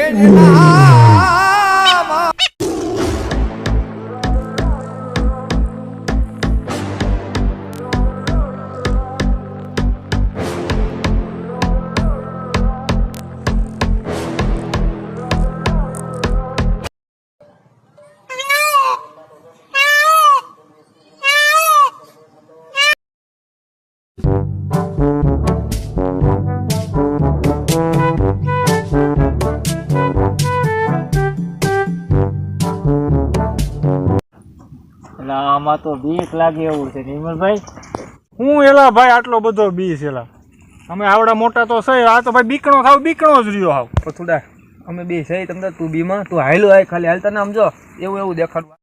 ಏನಿಲ್ಲ. આમાં તો બીક લાગે એવું છે. નિર્મલભાઈ? હું એલા ભાઈ આટલો બધો બીસ એલા. અમે આવડા મોટા તો છે આ તો ભાઈ બીકણો થાવ બીકણો જ રહ્યો હાવ. પથુડા અમે બે સહી તમને તું બીમાં તું હાયલો હાય ખાલી હાલતા ને સમજો એવું એવું દેખાડવું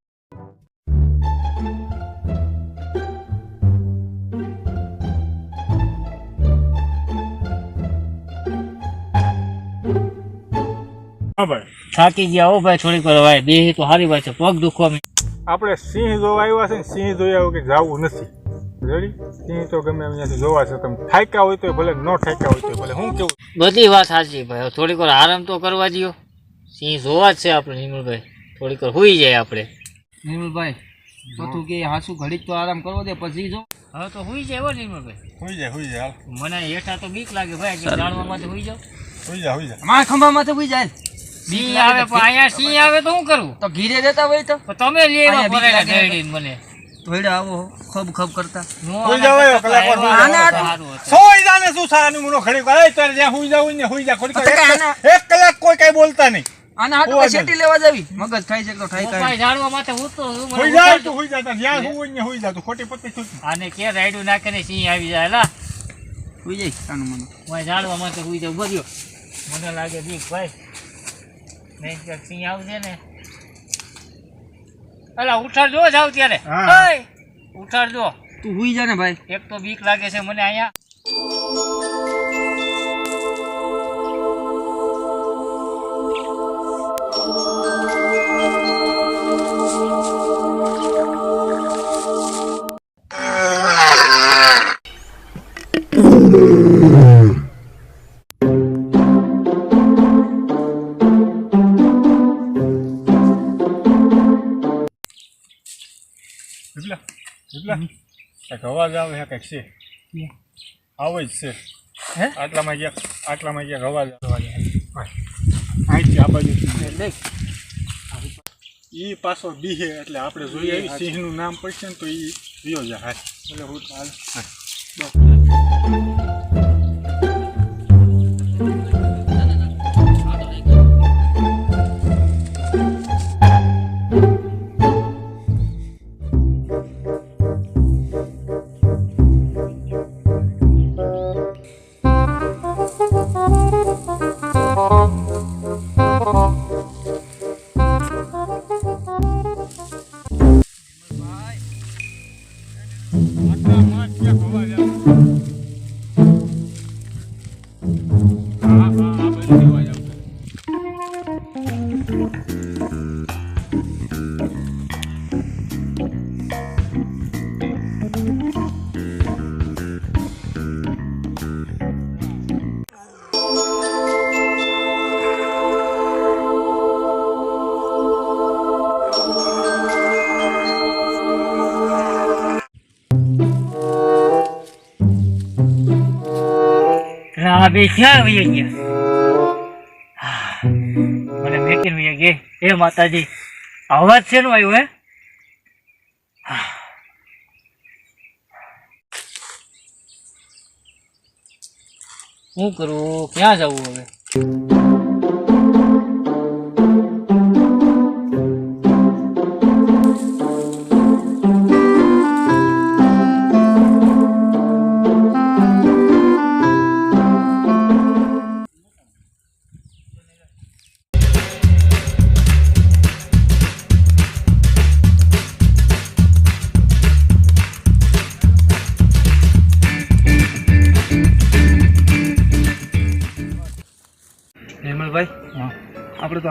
હા ભાઈ. થાકી ગયા હો ભાઈ થોડીક વાર ભાઈ બે તો સારી વાત છે પગ દુખવા. આપણે સિંહ જોવા આવ્યા છે ને સિંહ જોયા વગર કે જવું નથી. રેડી સિંહ તો ગમે અહીંયાથી જોવા છે. તમે થાક્યા હોય તો ભલે ન થાક્યા હોય તો ભલે. હું કેવું? બધી વાત સાચી ભાઈ. હવે થોડીક વાર આરામ તો કરવા દો સિંહ જોવા જ છે આપણે નિર્મલભાઈ. થોડીક વાર હોઈ જાય આપણે. નિર્મલભાઈ તું કે હાસુ ઘડીક તો આરામ કરવો દે પછી જો. હવે તો હોઈ જાય હો નિર્મલભાઈ. હોઈ જાય હોઈ જાય મને હેઠા તો બીક લાગે ભાઈ કે જાણવા માટે હોઈ જાવ હોઈ જાય હોઈ જાય મારા ખંભા માથે હોઈ જાય. સિંહ આવે પણ અહીંયા સિંહ આવે તો શું કરું? તો ઘીરે દેતા હોય તો? તમે લઈ આવ્યા લાગે. દરડીને મને. થોડે આવો ખબ ખબ કરતા. હું જાવ, કલાક હોઈ જાવ. હતું. સોઈ જાને શું સાનું મુનો ખડી કરે? તારે જ્યાં હોઈ જાવ ને હોઈ જા ખોડી એક કલાક કોઈ કઈ બોલતા નહીં. આના હાટુ પર શેટી લેવા જાવી? મગજ ખાઈ છે તો ખાઈ હું ખાઈ જાણવા માટે હું તો હોઈ જાય ઉઠાડતો. તું હોઈ જા જ્યાં હોઈ ને હોઈ જા તું ખોટી પત્તી છું. આને કે રાયડું નાખીને સિંહ આવી જાય લા. ભૂઈ જાય આનું મને. હું જાણવા માટે હુઈ જાઉં. ભર્યો મને લાગે બીક ભાઈ. નહીં ક્યાંક સિંહ આવશે ને. અલા ઉઠાડજો જાવ ત્યારે ઉઠાડજો. તું હુઈ જા ને ભાઈ. એક તો બીક લાગે છે મને અહીંયા. એટલે કંઈક અવાજ આવે છે કંઈક છે. આવે જ છે. હે? આટલામાં જ્યાં આટલામાં જ્યાં અવાજ અવાજ અહીંથી આ બાજુ એ પાછો બીહે એટલે આપણે જોઈએ. સિંહનું નામ પડશે ને તો એ વિયો જાય. એટલે હું હાલ. આવતો. એટલે મેકીને હે માતાજી અવાજ છે નું આવ્યો હે? શું કરું? ક્યાં જવું હવે?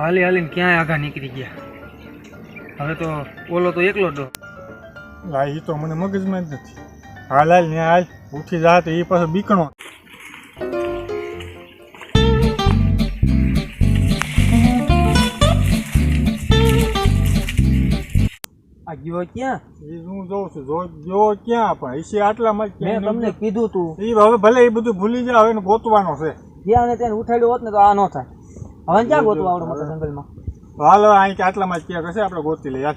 હાલી હાલીને ક્યાંય આઘા નીકળી ગયા? હવે તો ઓલો તો એકલો ડો. લા એ તો મને મગજમાં જ નથી. હાલ હાલ ને હાલ ઉઠી જા તો એ પાછો બીકણો. આ ગયો ક્યાં? એ હું જોઉં છું. જો ગયો ક્યાં? પણ ઈસી આટલામાં મેં તમને કીધું તું. એ હવે ભલે એ બધું ભૂલી જાવ એને ગોતવાનો છે. જ્યાં ને ત્યાં ઉઠાડ્યો હોત ને તો આ ન થાય. હવે ક્યાં ગોતવા આવડે મોટા જંગલમાં? હાલ અહીં કે આટલામાં જ ક્યાં હશે આપણે ગોતી લઈએ.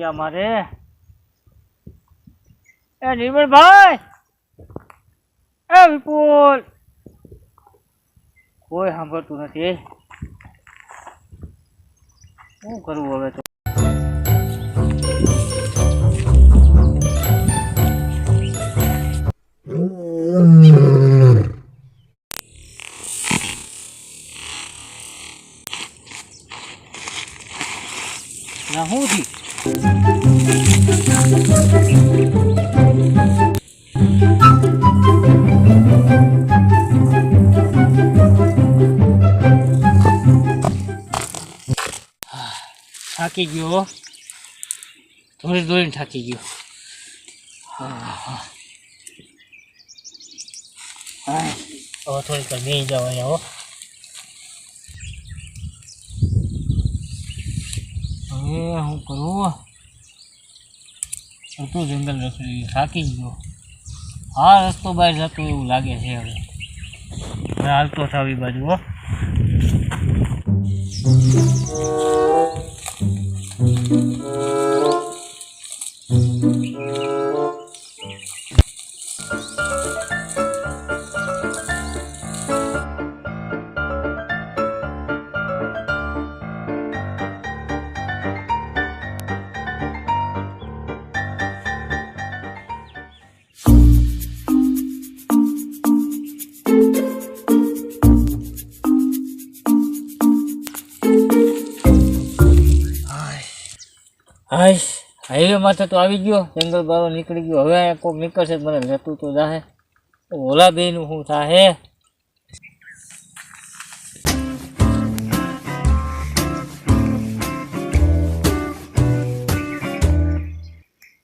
ક્યાં મારે એ નિર્મળભાઈ એ વિપુલ કોઈ સાંભળતું નથી શું કરવું હવે તો ના શું થયું થાકી ગયો થોડી દોરીને થાકી ગયો. હવે થોડીક મેં જવાય જાવ અહીંયા હવે હું કરું હતું જંગલ રસોઈ થાકી ગયો. આ રસ્તો બહાર જતો એવું લાગે છે હવે. હાલતો થાવ એ બાજુ, હો. હાય હાઈવે માથે તો આવી ગયો જંગલ બારો નીકળી ગયો. હવે અહીંયા કોક નીકળશે મને લેતું તો જાહે. ઓલા બેનું શું થાહે?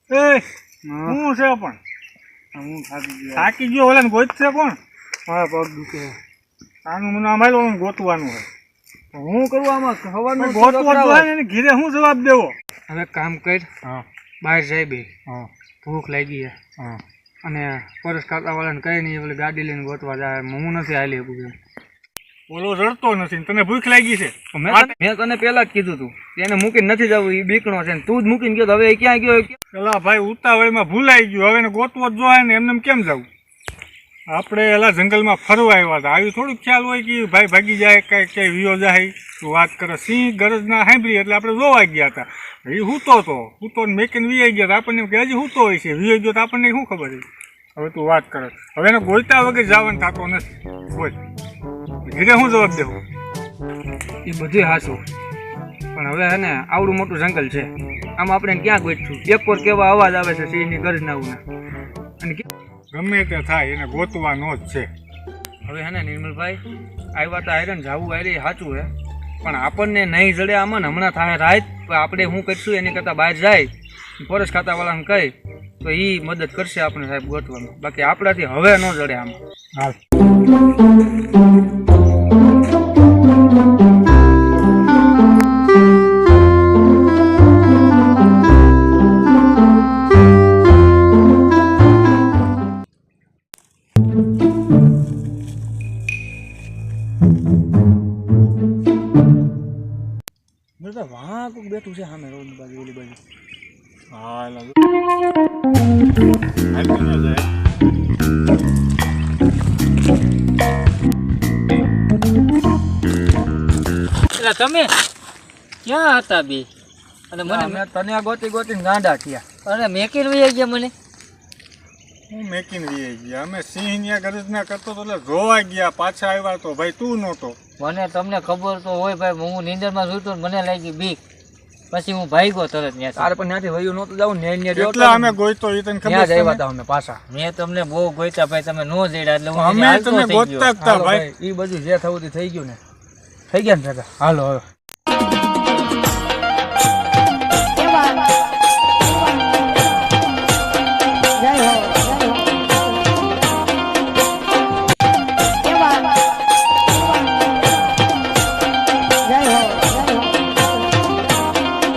એ શું છે પણ? હું થાકી ગયો. થાકી ગયો ઓલાને ગોતશે કોણ? મારા પગ દુખે. આનું મને ઓલું ગોતવાનું હોય. હું કરું આમાં? ને ઘીરે શું જવાબ દેવો? હવે કામ કર. હા. બહાર જાય બે હા. ભૂખ લાગી છે. હા. અને પરસ કાકા વાળાને કઈ નહીં પેલી ગાડી લઈને ગોતવા જાય. હું નથી હાલી શકું ઓલો રડતો નથી તને ભૂખ લાગી છે? મેં તને- પેલા પહેલા જ કીધું તું. એને મૂકીને નથી જવું એ બીકણો છે ને તું જ મૂકીને ગયો તો હવે એ ક્યાં ગયો? પેલા ભાઈ ઉતાવળમાં ભૂલાઈ ગયું. હવે ગોતવો જ જોવાય ને એમને કેમ જવું? આપણે એલા જંગલમાં ફરવા આવ્યા હતા. આવી થોડુંક ખ્યાલ હોય કે ભાઈ ભાગી જાય કઈ કઈ વિયો જાય, તું વાત કરે. સિંહ ગરજના સાંભળી એટલે આપણે જોવા ગયા હતા. એ હૂતો હૂતો ને મેકીને વીઆઈ ગયા હતા. આપણને કે હજી હૂતો હોય છે. વીઆઈ ગયો તો આપણને શું ખબર છે? હવે તું વાત કરે. હવે એને ગોલતા વગર જવાનું થતો નથી. બોલ. ઘીરે હું જવાબ દેવું એ બધું હાચું. પણ હવે હે ને, આવડું મોટું જંગલ છે. આમ આપણે ક્યાં ગોઠશું એક પર કેવા અવાજ આવે છે સિંહની ગર્જનાઓના અને ગમે તે થાય એને ગોતવાનો જ છે. હવે હે ને નિર્મલભાઈ આવ્યા તો આયરન જાવું આયરે સાચું હે. પણ આપણને નહીં જડે આમાં ને હમણાં થાય રાહત આપણે શું કરીશું? એની કરતાં બહાર જાય ફોરેસ્ટ ખાતાવાળાને કહી તો એ મદદ કરશે આપણે સાહેબ ગોતવામાં. બાકી આપણાથી હવે ન જડે આમાં. હાલ. બેઠું છે સામે રોડ બાજુ ઓલી બાજુ. હા તમે ક્યાં હતા બે? અને મને તને ગોતી ગોતી ગાંડા થયા. અને મેકીન વહી ગયા મને? હું મેકીન વી ગયા? અમે સિંહની ગરજના કરતો તો એટલે રોવા ગયા પાછા આવ્યા તો. ભાઈ તું નહોતો. મને તમને ખબર તો હોય ભાઈ હું નીંદરમાં સૂતો ને મને લાગી બીક. પછી હું ભાગ્યો તરત ત્યાં તારે પણ ત્યાંથી વયું નહોતું જવું ને ન્યા રહ્યો અમે ગોઈતો એ તને ખબર છે આવ્યા ને? અમે પાછા. મેં તમને બહુ ગોઈતા ભાઈ તમે નો જડ્યા એટલે હું અમે તમને તમે ગોતતા ભાઈ. ભાઈ એ બધું જે થવું તે થઈ ગયું ને. થઈ ગયા ને ભેગા? હાલો હવે